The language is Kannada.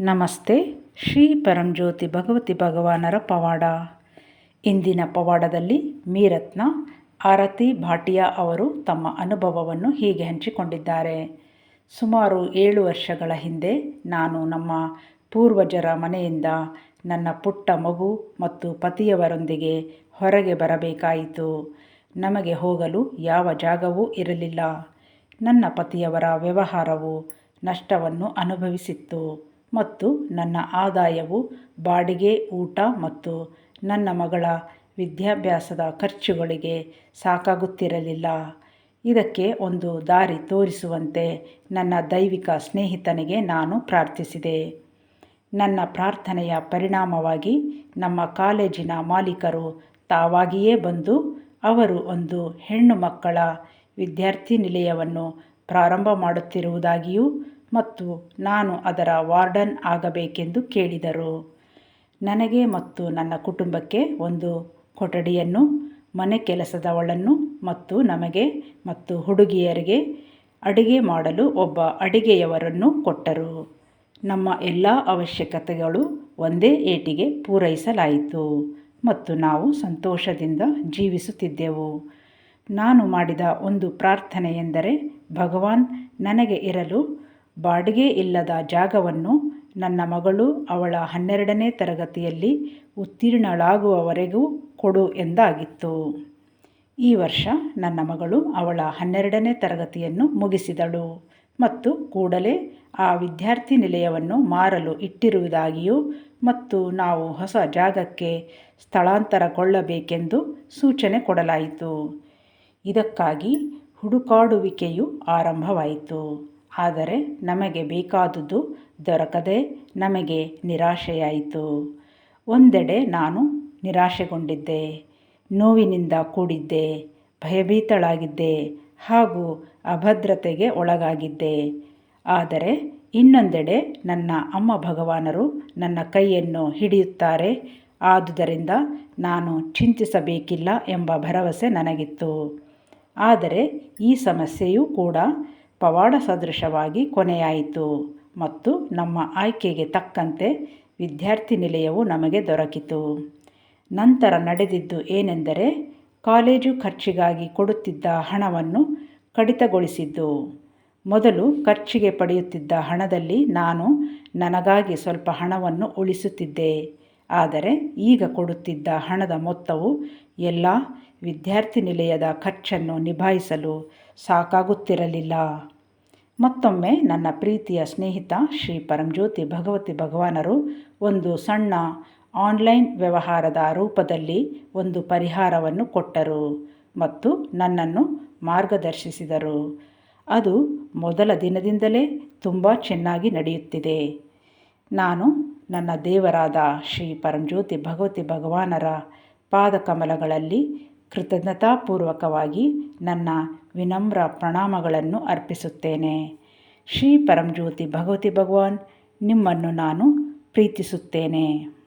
ನಮಸ್ತೆ, ಶ್ರೀ ಪರಂಜ್ಯೋತಿ ಭಗವತಿ ಭಗವಾನರ ಪವಾಡ. ಇಂದಿನ ಪವಾಡದಲ್ಲಿ ಮೀರತ್ನ, ಆರತಿ ಭಾಟಿಯಾ ಅವರು ತಮ್ಮ ಅನುಭವವನ್ನು ಹೀಗೆ ಹಂಚಿಕೊಂಡಿದ್ದಾರೆ. ಸುಮಾರು ಏಳು ವರ್ಷಗಳ ಹಿಂದೆ ನಾನು ನಮ್ಮ ಪೂರ್ವಜರ ಮನೆಯಿಂದ ನನ್ನ ಪುಟ್ಟ ಮಗು ಮತ್ತು ಪತಿಯವರೊಂದಿಗೆ ಹೊರಗೆ ಬರಬೇಕಾಯಿತು. ನಮಗೆ ಹೋಗಲು ಯಾವ ಜಾಗವೂ ಇರಲಿಲ್ಲ. ನನ್ನ ಪತಿಯವರ ವ್ಯವಹಾರವು ನಷ್ಟವನ್ನು ಅನುಭವಿಸಿತ್ತು. ಮತ್ತು ನನ್ನ ಆದಾಯವು ಬಾಡಿಗೆ, ಊಟ ಮತ್ತು ನನ್ನ ಮಗಳ ವಿದ್ಯಾಭ್ಯಾಸದ ಖರ್ಚುಗಳಿಗೆ ಸಾಕಾಗುತ್ತಿರಲಿಲ್ಲ. ಇದಕ್ಕೆ ಒಂದು ದಾರಿ ತೋರಿಸುವಂತೆ ನನ್ನ ದೈವಿಕ ಸ್ನೇಹಿತನಿಗೆ ನಾನು ಪ್ರಾರ್ಥಿಸಿದೆ. ನನ್ನ ಪ್ರಾರ್ಥನೆಯ ಪರಿಣಾಮವಾಗಿ ನಮ್ಮ ಕಾಲೇಜಿನ ಮಾಲೀಕರು ತಾವಾಗಿಯೇ ಬಂದು ಅವರು ಒಂದು ಹೆಣ್ಣು ಮಕ್ಕಳ ವಿದ್ಯಾರ್ಥಿ ನಿಲಯವನ್ನು ಪ್ರಾರಂಭ ಮಾಡುತ್ತಿರುವುದಾಗಿಯೂ ಮತ್ತು ನಾನು ಅದರ ವಾರ್ಡನ್ ಆಗಬೇಕೆಂದು ಕೇಳಿದರು. ನನಗೆ ಮತ್ತು ನನ್ನ ಕುಟುಂಬಕ್ಕೆ ಒಂದು ಕೊಠಡಿಯನ್ನು, ಮನೆ ಕೆಲಸದವಳನ್ನು ಮತ್ತು ನಮಗೆ ಮತ್ತು ಹುಡುಗಿಯರಿಗೆ ಅಡಿಗೆ ಮಾಡಲು ಒಬ್ಬ ಅಡಿಗೆಯವರನ್ನು ಕೊಟ್ಟರು. ನಮ್ಮ ಎಲ್ಲ ಅವಶ್ಯಕತೆಗಳು ಒಂದೇ ಏಟಿಗೆ ಪೂರೈಸಲಾಯಿತು ಮತ್ತು ನಾವು ಸಂತೋಷದಿಂದ ಜೀವಿಸುತ್ತಿದ್ದೆವು. ನಾನು ಮಾಡಿದ ಒಂದು ಪ್ರಾರ್ಥನೆ ಎಂದರೆ ಭಗವಾನ್ ನನಗೆ ಇರಲು ಬಾಡಿಗೆ ಇಲ್ಲದ ಜಾಗವನ್ನು ನನ್ನ ಮಗಳು ಅವಳ ಹನ್ನೆರಡನೇ ತರಗತಿಯಲ್ಲಿ ಉತ್ತೀರ್ಣಳಾಗುವವರೆಗೂ ಕೊಡು ಎಂದಾಗಿತ್ತು. ಈ ವರ್ಷ ನನ್ನ ಮಗಳು ಅವಳ ಹನ್ನೆರಡನೇ ತರಗತಿಯನ್ನು ಮುಗಿಸಿದಳು ಮತ್ತು ಕೂಡಲೇ ಆ ವಿದ್ಯಾರ್ಥಿ ನಿಲಯವನ್ನು ಮಾರಲು ಇಟ್ಟಿರುವುದಾಗಿಯೂ ಮತ್ತು ನಾವು ಹೊಸ ಜಾಗಕ್ಕೆ ಸ್ಥಳಾಂತರಗೊಳ್ಳಬೇಕೆಂದು ಸೂಚನೆ ಕೊಡಲಾಯಿತು. ಇದಕ್ಕಾಗಿ ಹುಡುಕಾಡುವಿಕೆಯು ಆರಂಭವಾಯಿತು. ಆದರೆ ನಮಗೆ ಬೇಕಾದುದು ದೊರಕದೆ ನಮಗೆ ನಿರಾಶೆಯಾಯಿತು. ಒಂದೆಡೆ ನಾನು ನಿರಾಶೆಗೊಂಡಿದ್ದೆ, ನೋವಿನಿಂದ ಕೂಡಿದ್ದೆ, ಭಯಭೀತಳಾಗಿದ್ದೆ ಹಾಗೂ ಅಭದ್ರತೆಗೆ ಒಳಗಾಗಿದ್ದೆ. ಆದರೆ ಇನ್ನೊಂದೆಡೆ ನನ್ನ ಅಮ್ಮ ಭಗವಾನರು ನನ್ನ ಕೈಯನ್ನು ಹಿಡಿಯುತ್ತಾರೆ, ಆದುದರಿಂದ ನಾನು ಚಿಂತಿಸಬೇಕಿಲ್ಲ ಎಂಬ ಭರವಸೆ ನನಗಿತ್ತು. ಆದರೆ ಈ ಸಮಸ್ಯೆಯೂ ಕೂಡ ಪವಾಡ ಸದೃಶವಾಗಿ ಕೊನೆಯಾಯಿತು ಮತ್ತು ನಮ್ಮ ಆಯ್ಕೆಗೆ ತಕ್ಕಂತೆ ವಿದ್ಯಾರ್ಥಿ ನಿಲಯವು ನಮಗೆ ದೊರಕಿತು. ನಂತರ ನಡೆದಿದ್ದು ಏನೆಂದರೆ ಕಾಲೇಜು ಖರ್ಚಿಗಾಗಿ ಕೊಡುತ್ತಿದ್ದ ಹಣವನ್ನು ಕಡಿತಗೊಳಿಸಿದ್ದು. ಮೊದಲು ಖರ್ಚಿಗೆ ಪಡೆಯುತ್ತಿದ್ದ ಹಣದಲ್ಲಿ ನಾನು ನನಗಾಗಿ ಸ್ವಲ್ಪ ಹಣವನ್ನು ಉಳಿಸುತ್ತಿದ್ದೆ. ಆದರೆ ಈಗ ಕೊಡುತ್ತಿದ್ದ ಹಣದ ಮೊತ್ತವು ಎಲ್ಲ ವಿದ್ಯಾರ್ಥಿ ನಿಲಯದ ಖರ್ಚನ್ನು ನಿಭಾಯಿಸಲು ಸಾಕಾಗುತ್ತಿರಲಿಲ್ಲ. ಮತ್ತೊಮ್ಮೆ ನನ್ನ ಪ್ರೀತಿಯ ಸ್ನೇಹಿತ ಶ್ರೀ ಪರಂಜ್ಯೋತಿ ಭಗವತಿ ಭಗವಾನರು ಒಂದು ಸಣ್ಣ ಆನ್ಲೈನ್ ವ್ಯವಹಾರದ ರೂಪದಲ್ಲಿ ಒಂದು ಪರಿಹಾರವನ್ನು ಕೊಟ್ಟರು ಮತ್ತು ನನ್ನನ್ನು ಮಾರ್ಗದರ್ಶಿಸಿದರು. ಅದು ಮೊದಲ ದಿನದಿಂದಲೇ ತುಂಬ ಚೆನ್ನಾಗಿ ನಡೆಯುತ್ತಿದೆ. ನಾನು ನನ್ನ ದೇವರಾದ ಶ್ರೀ ಪರಂಜ್ಯೋತಿ ಭಗವತಿ ಭಗವಾನರ ಪಾದಕಮಲಗಳಲ್ಲಿ ಕೃತಜ್ಞತಾಪೂರ್ವಕವಾಗಿ ನನ್ನ ವಿನಮ್ರ ಪ್ರಣಾಮಗಳನ್ನು ಅರ್ಪಿಸುತ್ತೇನೆ. ಶ್ರೀ ಪರಂಜ್ಯೋತಿ ಭಗವತಿ ಭಗವಾನ್ ನಿಮ್ಮನ್ನು ನಾನು ಪ್ರೀತಿಸುತ್ತೇನೆ.